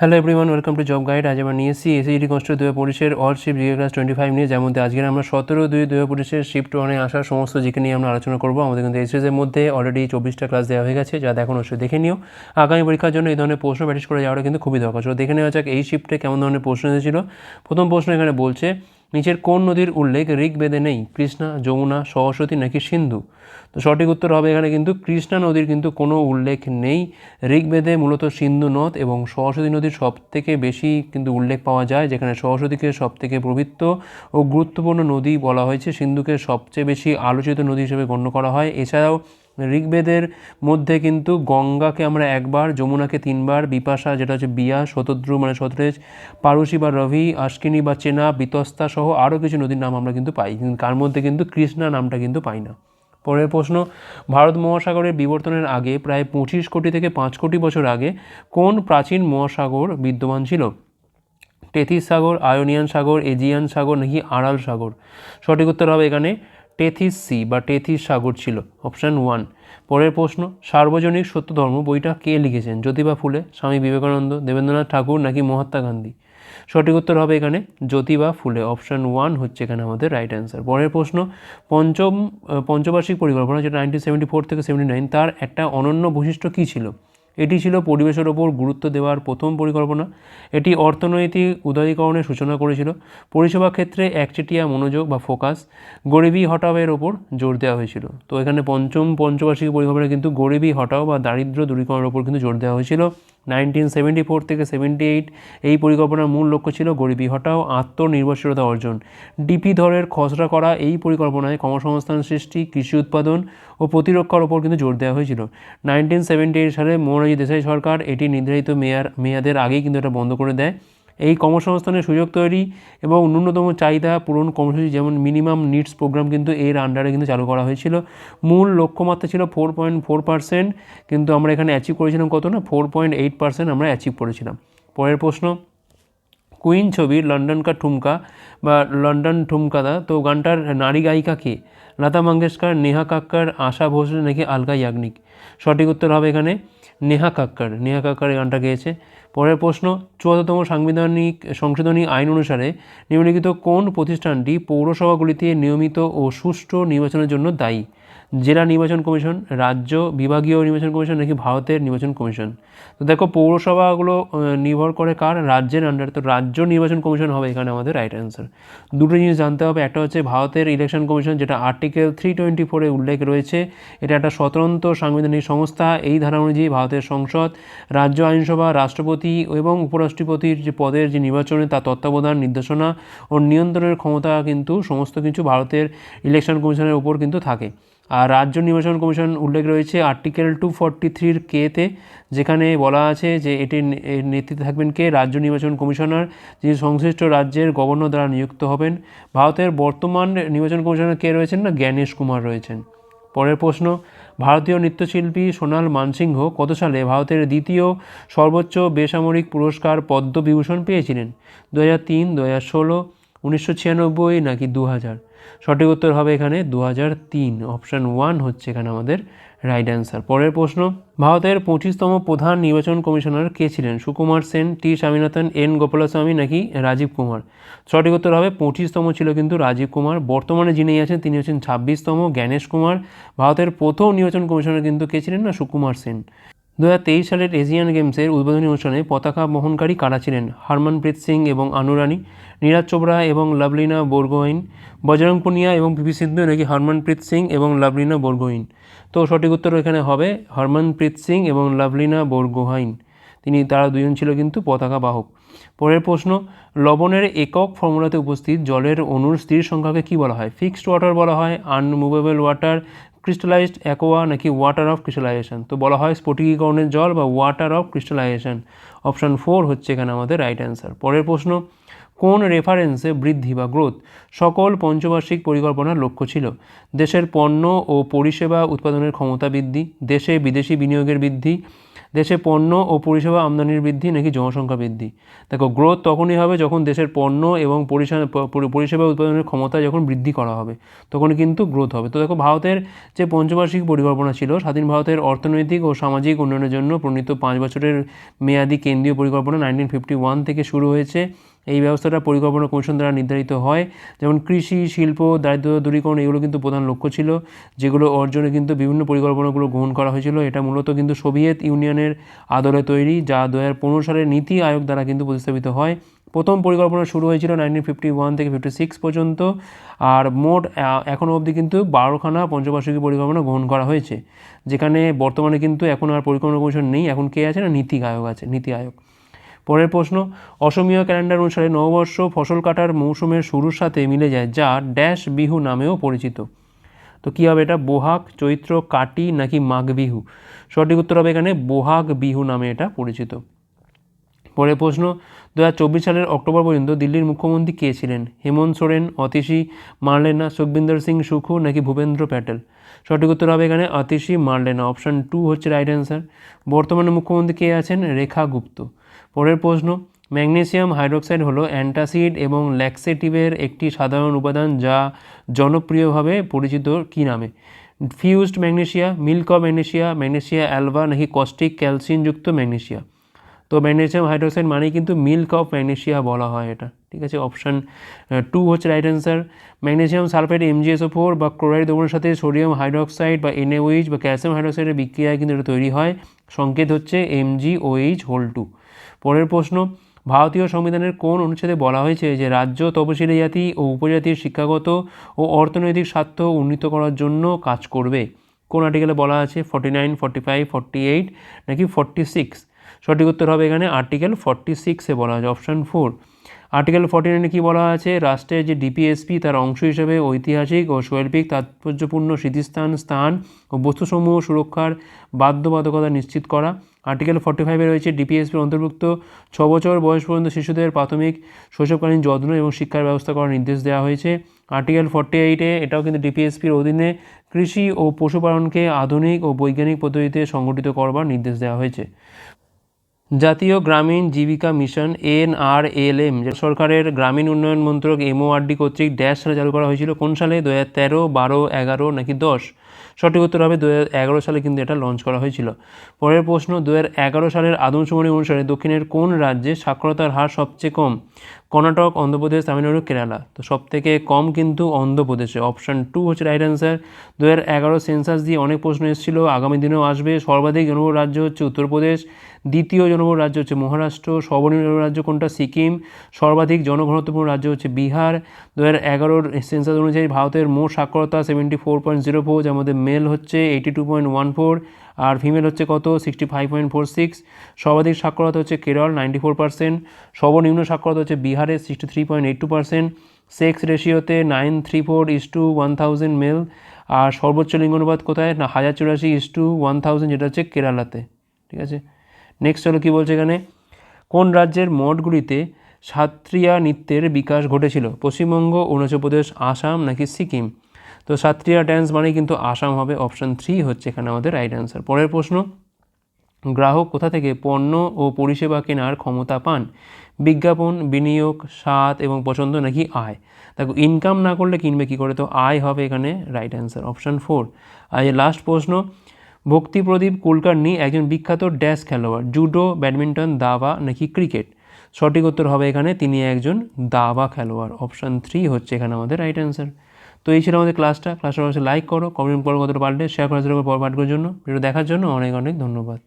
Hello everyone welcome to job guide আজ আমরা নিয়েছি এসি এসএইচডি কনস্ট্রাক্ট দুই পুলিশের all shift GK class twenty five নিয়ে যেমন আজকে আমরা সতেরো দুই দুই পুলিশের শিফট ওয়ানে আসার সমস্ত জিকে নিয়ে আমরা আলোচনা করব। আমাদের কিন্তু এসএসের মধ্যে অলরেডি চব্বিশটা ক্লাস দেওয়া হয়ে গেছে, যা দেখুন অবশ্যই দেখে নিও। আগামী পরীক্ষার জন্য এই ধরনের প্রশ্ন প্র্যাকটিস করে যাওয়াটা কিন্তু খুবই দরকার। ছিল দেখে নেওয়া যাক এই শিফটে কেমন ধরনের প্রশ্ন এসেছিল। প্রথম প্রশ্ন এখানে বলছে নিচের কোন নদীর উল্লেখ ঋগ্বেদে নেই? কৃষ্ণা, যমুনা, সরস্বতী নাকি সিন্ধু? তো সঠিক উত্তর হবে এখানে কিন্তু কৃষ্ণা নদীর কিন্তু কোনো উল্লেখ নেই। ঋগ্বেদে মূলত সিন্ধু নদ এবং সরস্বতী নদীর সব থেকে বেশি কিন্তু উল্লেখ পাওয়া যায়, যেখানে সরস্বতীকে সব থেকে পবিত্র ও গুরুত্বপূর্ণ নদী বলা হয়েছে। সিন্ধুকে সবচেয়ে বেশি আলোচিত নদী হিসেবে গণ্য করা হয়। এছাড়াও ঋগ্বেদের মধ্যে কিন্তু গঙ্গাকে আমরা একবার, যমুনাকে তিনবার, বিপাশা যেটা হচ্ছে বিয়া, শতদ্রু মানে শতরেজ পারুষি বা রভি আশকিনী বা চেনা, বিতস্তা সহ আরও কিছু নদীর নাম আমরা কিন্তু পাই। তার মধ্যে কিন্তু কৃষ্ণা নামটা কিন্তু পাই না। পরের প্রশ্ন, ভারত মহাসাগরের বিবর্তনের আগে, প্রায় পঁচিশ কোটি থেকে পাঁচ কোটি বছর আগে, কোন প্রাচীন মহাসাগর বিদ্যমান ছিল? টেথিস সাগর, আয়োনিয়ান সাগর, এজিয়ান সাগর নাকি আড়াল সাগর? সঠিক উত্তর হবে এখানে টেথিস সি বা টেথিস সাগর ছিল, অপশান ওয়ান। পরের প্রশ্ন, সার্বজনীন সত্য ধর্ম বইটা কে লিখেছেন? জ্যোতিবা ফুলে, স্বামী বিবেকানন্দ, দেবেন্দ্রনাথ ঠাকুর নাকি মহাত্মা গান্ধী? সঠিক উত্তর হবে এখানে জ্যোতিবা ফুলে, অপশান ওয়ান হচ্ছে এখানে আমাদের রাইট অ্যান্সার পরের প্রশ্ন, পঞ্চম পঞ্চবার্ষিক পরিকল্পনা যেটা নাইনটিন সেভেন্টি ফোর থেকে সেভেন্টি নাইন তার একটা অনন্য বৈশিষ্ট্য কী ছিল? এটি ছিল পরিবেশের ওপর গুরুত্ব দেওয়ার প্রথম পরিকল্পনা। এটি অর্থনৈতিক উদারীকরণের সূচনা করেছিল। পরিষেবা ক্ষেত্রে একচেটিয়া মনোযোগ বা ফোকাস গরিবী হটাওয়ের ওপর জোর দেওয়া হয়েছিল। তো এখানে পঞ্চম পঞ্চবার্ষিক পরিকল্পনা কিন্তু গরিবী হটাও বা দারিদ্র দূরীকরণের ওপর কিন্তু জোর দেওয়া হয়েছিল। নাইনটিন সেভেন্টি ফোর থেকে সেভেন্টি এইট এই পরিকল্পনার মূল লক্ষ্য ছিল গরিবি হটাও আত্মনির্ভরশীলতা অর্জন। ডিপি ধরের খসড়া করা এই পরিকল্পনায় কর্মসংস্থান সৃষ্টি, কৃষি উৎপাদন ও প্রতিরক্ষার ওপর কিন্তু জোর দেওয়া হয়েছিল। নাইনটিন সেভেন্টি এইট সালে মোহনজি দেশাই সরকার এটি নির্ধারিত মেয়ার, মেয়াদের আগেই কিন্তু এটা বন্ধ করে দেয়। এই কর্মসংস্থানের সুযোগ তৈরি এবং ন্যূনতম চাহিদা পূরণ কর্মসূচি যেমন মিনিমাম নিডস প্রোগ্রাম কিন্তু এর আন্ডারে কিন্তু চালু করা হয়েছিল। মূল লক্ষ্যমাত্রা ছিল ফোর পয়েন্ট ফোর পার্সেন্ট কিন্তু আমরা এখানে অ্যাচিভ করেছিলাম কত না? ফোর পয়েন্ট এইট পার্সেন্ট আমরা অ্যাচিভ করেছিলাম। পরের প্রশ্ন কুইন ছবির লন্ডন কা ঠুমকা বা লন্ডন ঠুমকাদা তো গানটার নারী গায়িকা কে? লতা মঙ্গেশকর, নেহা কাক্কর, আশা ভোসলে নাকি আলকা ইয়াগনিক? সঠিক উত্তর হবে এখানে নেহা কাক্কর। নেহা কাক্কর এই গানটা গেয়েছে। পরের প্রশ্ন, চুয়াত্তরতম সাংবিধানিক সংশোধনী আইন অনুসারে নিম্নলিখিত কোন প্রতিষ্ঠানটি পৌরসভাগুলিতে নিয়মিত ও সুষ্ঠু নির্বাচনের জন্য দায়ী? জেলা নির্বাচন কমিশন, রাজ্য বিভাগীয় নির্বাচন কমিশন নাকি ভারতের নির্বাচন কমিশন? তো দেখো, পৌরসভাগুলো নির্ভর করে কার? রাজ্যের আন্ডারে তো রাজ্য নির্বাচন কমিশন হবে এখানে আমাদের রাইট অ্যান্সার দুটো জিনিস জানতে হবে। একটা হচ্ছে ভারতের ইলেকশন কমিশন, যেটা আর্টিকেল থ্রি টোয়েন্টি ফোরে উল্লেখ রয়েছে। এটা একটা স্বতন্ত্র সাংবিধানিক সংস্থা। এই ধারা অনুযায়ী ভারতের সংসদ, রাজ্য আইনসভা, রাষ্ট্রপতি এবং উপরাষ্ট্রপতির যে পদের যে নির্বাচনে তার তত্ত্বাবধান, নির্দেশনা ও নিয়ন্ত্রণের ক্ষমতা কিন্তু সমস্ত কিছু ভারতের ইলেকশন কমিশনের উপর কিন্তু থাকে। আর রাজ্য নির্বাচন কমিশন উল্লেখ রয়েছে আর্টিকেল টু ফর্টি থ্রির কেতে যেখানে বলা আছে যে এটির নেতৃত্বে থাকবেন কে? রাজ্য নির্বাচন কমিশনার, যিনি সংশ্লিষ্ট রাজ্যের গভর্নর দ্বারা নিযুক্ত হবেন। ভারতের বর্তমান নির্বাচন কমিশনার কে রয়েছেন না? জ্ঞানেশ কুমার রয়েছেন। পরের প্রশ্ন, ভারতীয় নৃত্যশিল্পী সোনাল মানসিংহ কত সালে ভারতের দ্বিতীয় সর্বোচ্চ বেসামরিক পুরস্কার পদ্মবিভূষণ পেয়েছিলেন? দু হাজার তিন দু হাজার ষোলো, উনিশশো ছিয়ানব্বই নাকি দু হাজার সঠিক উত্তর হবে এখানে দু হাজার তিন। অপশান ওয়ান হচ্ছে এখানে আমাদের রাইট অ্যান্সার পরের প্রশ্ন, ভারতের পঁচিশতম প্রধান নির্বাচন কমিশনার কে ছিলেন? সুকুমার সেন, টি স্বামীনাথন, এন গোপালাস্বামী নাকি রাজীব কুমার? সঠিক উত্তর হবে পঁচিশতম ছিল কিন্তু রাজীব কুমার। বর্তমানে যিনি আছেন, তিনি হচ্ছেন ছাব্বিশতম জ্ঞানেশ কুমার। ভারতের প্রথম নির্বাচন কমিশনার কিন্তু কে ছিলেন না? সুকুমার সেন। দু হাজার তেইশ সালের এশিয়ান গেমসের উদ্বোধনী অনুষ্ঠানে পতাকা বহনকারী কারা ছিলেন? হরমনপ্রীত সিং এবং আনুরানি নীরাজ চোপড়া এবং লাভলিনা বোরগোহাইন বজরং পুনিয়া এবং পিভি সিন্ধু নাকি হরমনপ্রীত সিং এবং লাভলিনা বোরগোহাইন তো সঠিক উত্তর এখানে হবে হরমনপ্রীত সিং এবং লাভলিনা বোরগোহাইন। তিনি, তারা দুজন ছিল কিন্তু পতাকা বাহক। পরের প্রশ্ন, লবণের একক ফর্মুলাতে উপস্থিত জলের অণুর স্থির সংখ্যাকে কী বলা হয়? ফিক্সড ওয়াটার বলা হয় আনমুভেবল ওয়াটার ক্রিস্টালাইজড অ্যাকোয়া নাকি ওয়াটার অফ ক্রিস্টালাইজেশন তো বলা হয় স্ফটিকীকরণের জল বা water of crystallization option four হচ্ছে এখানে আমাদের রাইট অ্যান্সার পরের প্রশ্ন কোন রেফারেন্সে বৃদ্ধি বা গ্রোথ সকল পঞ্চবার্ষিক পরিকল্পনার লক্ষ্য ছিল। দেশের পণ্য ও পরিষেবা উৎপাদনের ক্ষমতা বৃদ্ধি, দেশে বিদেশি বিনিয়োগের বৃদ্ধি, দেশে পণ্য ও পরিষেবা আমদানির বৃদ্ধি নাকি জনসংখ্যা বৃদ্ধি? দেখো গ্রোথ তখনই হবে যখন দেশের পণ্য এবং পরিষেবা উৎপাদনের ক্ষমতা যখন বৃদ্ধি করা হবে, তখন কিন্তু গ্রোথ হবে। তো দেখো, ভারতের যে পঞ্চবার্ষিক পরিকল্পনা ছিল, স্বাধীন ভারতের অর্থনৈতিক ও সামাজিক উন্নয়নের জন্য প্রণীত পাঁচ বছরের মেয়াদি কেন্দ্রীয় পরিকল্পনা নাইনটিন ফিফটি ওয়ান থেকে শুরু হয়েছে। এই ব্যবস্থাটা পরিকল্পনা কমিশন দ্বারা নির্ধারিত হয়। যেমন কৃষি, শিল্প দারিদ্র দূরীকরণ, এগুলো কিন্তু প্রধান লক্ষ্য ছিল। যেগুলো অর্জনে কিন্তু বিভিন্ন পরিকল্পনাগুলো গ্রহণ করা হয়েছিল। এটা মূলত কিন্তু সোভিয়েত ইউনিয়নের আদলে তৈরি, যা দু হাজার পনেরো সালের নীতি আয়োগ দ্বারা কিন্তু প্রতিস্থাপিত হয়। প্রথম পরিকল্পনা শুরু হয়েছিল নাইনটিন ফিফটি ওয়ান থেকে ফিফটি সিক্স পর্যন্ত। আর মোট এখনও অবধি কিন্তু বারোখানা পঞ্চবার্ষিকী পরিকল্পনা গ্রহণ করা হয়েছে। যেখানে বর্তমানে কিন্তু এখন আর পরিকল্পনা কমিশন নেই। এখন কে আছে না? নীতি আয়োগ আছে, নীতি আয়োগ। পরের প্রশ্ন, অসমীয় ক্যালেন্ডার অনুসারে নববর্ষ ফসল কাটার মৌসুমের শুরুর সাথে মিলে যায় যা ড্যাশ বিহু নামেও পরিচিত। তো কী হবে এটা? বোহাগ, চৈত্র, কাটি নাকি মাঘ বিহু? সঠিক উত্তর হবে এখানে বোহাগ বিহু নামে এটা পরিচিত। পরের প্রশ্ন, দুহাজার চব্বিশ সালের অক্টোবর পর্যন্ত দিল্লির মুখ্যমন্ত্রী কে ছিলেন? হেমন্ত সোরেন, অতিশী মার্লেনা, সুখবিন্দর সিং সুখু নাকি ভূপেন্দ্র প্যাটেল? সঠিক উত্তর হবে এখানে অতিশী মার্লেনা। অপশান টু হচ্ছে রাইট অ্যান্সার বর্তমানে মুখ্যমন্ত্রী কে আছেন? রেখা গুপ্ত। পরের প্রশ্ন, ম্যাগনেসিয়াম হাইড্রোক্সাইড হলো অ্যান্টাসিড এবং ল্যাক্সেটিভের একটি সাধারণ উপাদান যা জনপ্রিয়ভাবে পরিচিত কী নামে? Fused magnesia milk of magnesia magnesia alba নাকি কস্টিক ক্যালসিনযুক্ত ম্যাগনেশিয়া তো ম্যাগনেশিয়াম হাইড্রোক্সাইড মানেই কিন্তু মিল্ক অফ ম্যাগনেসিয়া বলা হয় এটা। ঠিক আছে অপশান টু হচ্ছে right answer magnesium sulphate MgSO four বা ক্লোরাইড দ্রবণের সাথে সোডিয়াম হাইড্রোক্সাইড বা এনএওইচ বা ক্যালসিয়াম হাইড্রোক্সাইডের বিক্রিয়ায় কিন্তু এটা তৈরি হয়। সংকেত হচ্ছে এমজিওএইচ হোল টু পরের প্রশ্ন, ভারতীয় সংবিধানের কোন অনুচ্ছেদে বলা হয়েছে যে রাজ্য, তপশিলি জাতি ও উপজাতির শিক্ষাগত ও অর্থনৈতিক স্বার্থ উন্নীত করার জন্য কাজ করবে? কোন আর্টিকেলে বলা আছে? Forty nine forty five forty eight নাকি ফর্টি সিক্স সঠিক উত্তর হবে এখানে আর্টিকেল ফর্টি সিক্সে বলা আছে অপশান ফোর আর্টিকেল ফর্টি নাইনে কী বলা আছে? রাষ্ট্রের যে ডিপিএসপি তার অংশ হিসেবে ঐতিহাসিক ও শৈল্পিক তাৎপর্যপূর্ণ স্মৃতিস্থান, স্থান ও বস্তুসমূহ সুরক্ষার বাধ্যবাধকতা নিশ্চিত করা। আর্টিকেল ফর্টি ফাইভে রয়েছে ডিপিএসপির অন্তর্ভুক্ত ছ বছর বয়স পর্যন্ত শিশুদের প্রাথমিক শৈশবকালীন যত্ন এবং শিক্ষার ব্যবস্থা করার নির্দেশ দেওয়া হয়েছে। আর্টিকেল ফর্টি এইটে এটাও কিন্তু ডিপিএসপির অধীনে কৃষি ও পশুপালনকে আধুনিক ও বৈজ্ঞানিক পদ্ধতিতে সংগঠিত করবার নির্দেশ দেওয়া হয়েছে। জাতীয় গ্রামীণ জীবিকা মিশন এনআরএলএম সরকারের গ্রামীণ উন্নয়ন মন্ত্রক এমওআরডি কর্তৃক ড্যাশ সালে চালু করা হয়েছিল কোন সালে? দু হাজার তেরো, বারো, এগারো নাকি দশ? সঠিক উত্তর হবে দু এগারো সালে কিন্তু এটা লঞ্চ করা হয়েছিল। পরের প্রশ্ন দু এগারো সালের আদমশুমারি অনুসারে দক্ষিণের কোন রাজ্যে সাক্ষরতার হার সবচেয়ে কম? কর্ণাটক, অন্ধ্রপ্রদেশ, তামিলনাড়ু, কেরালা। তো সব থেকে কম কিন্তু অন্ধ্রপ্রদেশে। অপশান টু হচ্ছে রাইট অ্যান্সার দু এগারো সেন্সাস দিয়ে অনেক প্রশ্ন এসেছিল। আগামী দিনেও আসবে। সর্বাধিক জনবহুল রাজ্য হচ্ছে উত্তরপ্রদেশ। দ্বিতীয় জনবহুল রাজ্য হচ্ছে মহারাষ্ট্র। সর্বনিম্ন রাজ্য কোনটা? সিকিম। সর্বাধিক জনঘনত্বপূর্ণ রাজ্য হচ্ছে বিহার। দু হাজার এগারোর সেন্সাস অনুযায়ী ভারতের মোট সাক্ষরতা seventy four point zero four যার মধ্যে মেল হচ্ছে eighty two point one four আর ফিমেল হচ্ছে কত? Sixty five point four six সর্বাধিক সাক্ষরতা হচ্ছে কেরল নাইনটি ফোর পার্সেন্ট সর্বনিম্ন সাক্ষরতা হচ্ছে বিহারে sixty three point eight two percent sex রেশিওতে nine three four is two one thousand male আর সর্বোচ্চ লিঙ্গানুপাত কোথায়? না, হাজার চুরাশি ইস টু ওয়ান থাউজেন্ড যেটা হচ্ছে কেরালাতে। ঠিক আছে? নেক্সট হলো কী বলছে এখানে? কোন রাজ্যের মঠগুলিতে সাত্রিয়া নৃত্যের বিকাশ ঘটেছিল? পশ্চিমবঙ্গ, অরুণাচল প্রদেশ, আসাম নাকি সিকিম? তো সাত্রিয়া ড্যান্স মানে কিন্তু আসাম হবে। অপশান থ্রি হচ্ছে এখানে আমাদের রাইট অ্যান্সার পরের প্রশ্ন, গ্রাহক কোথা থেকে পণ্য ও পরিষেবা কেনার ক্ষমতা পান? বিজ্ঞাপন, বিনিয়োগ, স্বাদ এবং পছন্দ নাকি আয়? দেখো ইনকাম না করলে কিনবে কী করে? তো আয় হবে এখানে রাইট অ্যান্সার অপশান ফোর আর লাস্ট প্রশ্ন ভক্তিপ্রদীপ কুলকার্নি একজন বিখ্যাত ড্যাশ খেলোয়াড়, জুডো, ব্যাডমিন্টন, দাবা নাকি ক্রিকেট? সঠিক উত্তর হবে এখানে তিনি একজন দাবা খেলোয়াড়। অপশান থ্রি হচ্ছে এখানে আমাদের রাইট অ্যান্সার তো এই ছিল আমাদের ক্লাসটা। ক্লাসটা অবশ্যই লাইক করো কমেন্ট করো কতটা পারলে শেয়ার করার জন্য পর পাঠ করার জন্য। ভিডিও দেখার জন্য অনেক অনেক ধন্যবাদ।